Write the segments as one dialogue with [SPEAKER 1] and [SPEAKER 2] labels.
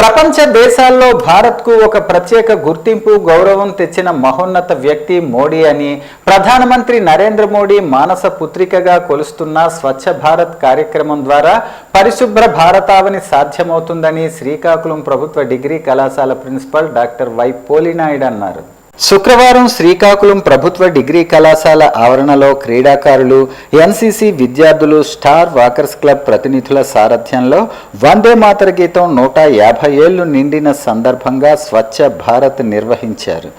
[SPEAKER 1] ప్రపంచ దేశాల్లో భారత్కు ఒక ప్రత్యేక గుర్తింపు గౌరవం తెచ్చిన మహోన్నత వ్యక్తి మోడీ అని ప్రధానమంత్రి నరేంద్ర మోడీ మానస పుత్రికగా కొలుస్తున్న స్వచ్ఛ భారత్ కార్యక్రమం ద్వారా పరిశుభ్ర భారతావని సాధ్యమవుతుందని శ్రీకాకుళం ప్రభుత్వ డిగ్రీ కళాశాల ప్రిన్సిపల్ డాక్టర్ వై పోలినాయుడు అన్నారు. శుక్రవారం శ్రీకాకుళం ప్రభుత్వ డిగ్రీ కళాశాల ఆవరణలో క్రీడాకారులు ఎన్సీసీ విద్యార్థులు స్టార్ వాకర్స్ క్లబ్ ప్రతినిధుల సారథ్యంలో వందే మాతర గీతం నూట యాభై ఏళ్ళు నిండిన సందర్భంగా స్వచ్ఛ భారత్ నిర్వహించారు.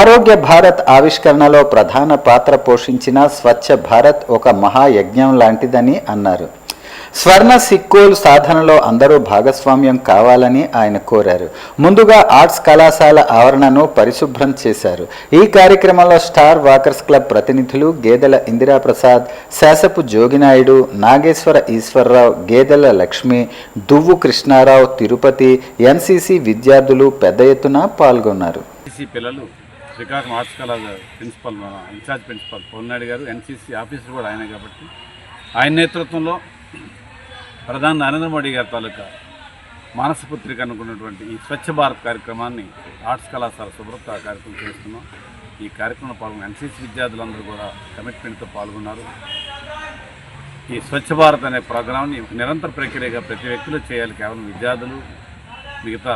[SPEAKER 1] ఆరోగ్య భారత్ ఆవిష్కరణలో ప్రధాన పాత్ర పోషించిన స్వచ్ఛ భారత్ ఒక మహాయజ్ఞం లాంటిదని అన్నారు. స్వర్ణ సిక్కోలు సాధనలో అందరూ భాగస్వామ్యం కావాలని ఆయన కోరారు. ముందుగా ఆర్ట్స్ కళాశాల ఆవరణను పరిశుభ్రం చేశారు. ఈ కార్యక్రమంలో స్టార్ వాకర్స్ క్లబ్ ప్రతినిధులు గేదెల Indiraprasad శాసపు Joginaidu Nageswara Eswararao Gedela Lakshmi Duvvu Krishnarao Tirupati N C C విద్యార్థులు పెద్ద ఎత్తున పాల్గొన్నారు.
[SPEAKER 2] పిల్లలు శ్రీకాకుళం ఆర్ట్స్ కళాశాల ప్రిన్సిపల్ ఇన్ఛార్జ్ ప్రిన్సిపల్ పొన్నాడు గారు ఎన్సీసీ ఆఫీసర్ కూడా ఆయనే కాబట్టి. ఆయన నేతృత్వంలో ప్రధాని నరేంద్ర మోడీ గారి తాలూకా మానస పుత్రిక అనుకున్నటువంటి ఈ స్వచ్ఛ భారత్ కార్యక్రమాన్ని ఆర్ట్స్ కళాశాల శుభ్రత కార్యక్రమం చేస్తున్నాం. ఈ కార్యక్రమంలో పాల్గొన్న ఎన్సీసీ విద్యార్థులందరూ కూడా కమిట్మెంట్తో పాల్గొన్నారు. ఈ స్వచ్ఛ భారత్ అనే ప్రోగ్రాంని నిరంతర ప్రక్రియగా ప్రతి వ్యక్తిలో చేయాలి. కేవలం విద్యార్థులు మిగతా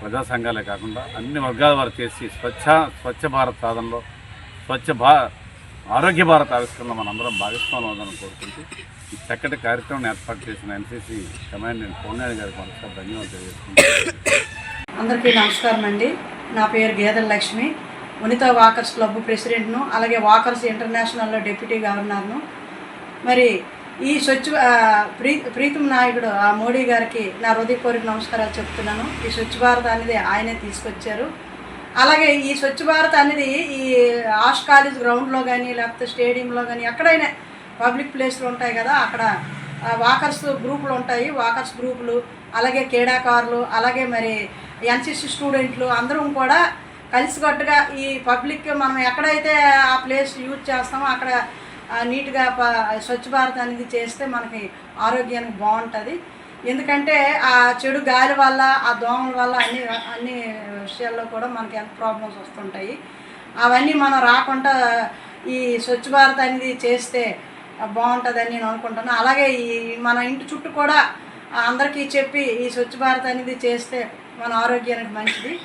[SPEAKER 2] ప్రజా సంఘాలే కాకుండా అన్ని వర్గాల వారు చేసి స్వచ్ఛ స్వచ్ఛ భారత్ సాధనలో స్వచ్ఛ భా ఆరోగ్య భారత్ ఆవిష్కరణ మనందరం భాగస్వామ్యం అవుదని కోరుకుంటూ ఈ చక్కటి కార్యక్రమం ఏర్పాటు చేసిన ఎన్సీసీ కమాండెంట్ పూర్ణాని గారికి మనసుగా ధన్యవాదాలు తెలియజేస్తున్నాను
[SPEAKER 3] అందరికీ నమస్కారం అండి. నా పేరు గేదెల లక్ష్మి. వనితా వాకర్స్ క్లబ్ ప్రెసిడెంట్ను అలాగే వాకర్స్ ఇంటర్నేషనల్లో డిప్యూటీ గవర్నర్ను. మరి ఈ స్వచ్ఛ ప్రీ ప్రీతం నాయకుడు ఆ మోడీ గారికి నా హృదయపూర్వక నమస్కారాలు చెప్తున్నాను. ఈ స్వచ్ఛ భారత్ అనేది ఆయనే తీసుకొచ్చారు. అలాగే ఈ స్వచ్ఛ భారత్ అనేది ఈ ఆర్ట్స్ కాలేజ్ గ్రౌండ్లో కానీ లేకపోతే స్టేడియంలో కానీ ఎక్కడైనా పబ్లిక్ ప్లేస్లు ఉంటాయి కదా అక్కడ వాకర్స్ గ్రూపులు ఉంటాయి. వాకర్స్ గ్రూపులు అలాగే క్రీడాకారులు అలాగే మరి ఎన్సిసి స్టూడెంట్లు అందరం కూడా కలిసికట్టుగా ఈ పబ్లిక్ మనం ఎక్కడైతే ఆ ప్లేస్ యూజ్ చేస్తామో అక్కడ నీట్గా ప స్వచ్ఛ భారత్ అనేది చేస్తే మనకి ఆరోగ్యానికి బాగుంటుంది. ఎందుకంటే ఆ చెడు గాలి వల్ల ఆ దోమల వల్ల అన్ని అన్ని విషయాల్లో కూడా మనకి హెల్త్ ప్రాబ్లమ్స్ వస్తుంటాయి. అవన్నీ మనం రాకుండా ఈ స్వచ్ఛ భారత్ అనేది చేస్తే బాగుంటుందని నేను అనుకుంటున్నాను అలాగే ఈ మన ఇంటి చుట్టూ కూడా అందరికీ చెప్పి ఈ స్వచ్ఛ భారత్ అనేది చేస్తే మన ఆరోగ్యానికి మంచిది.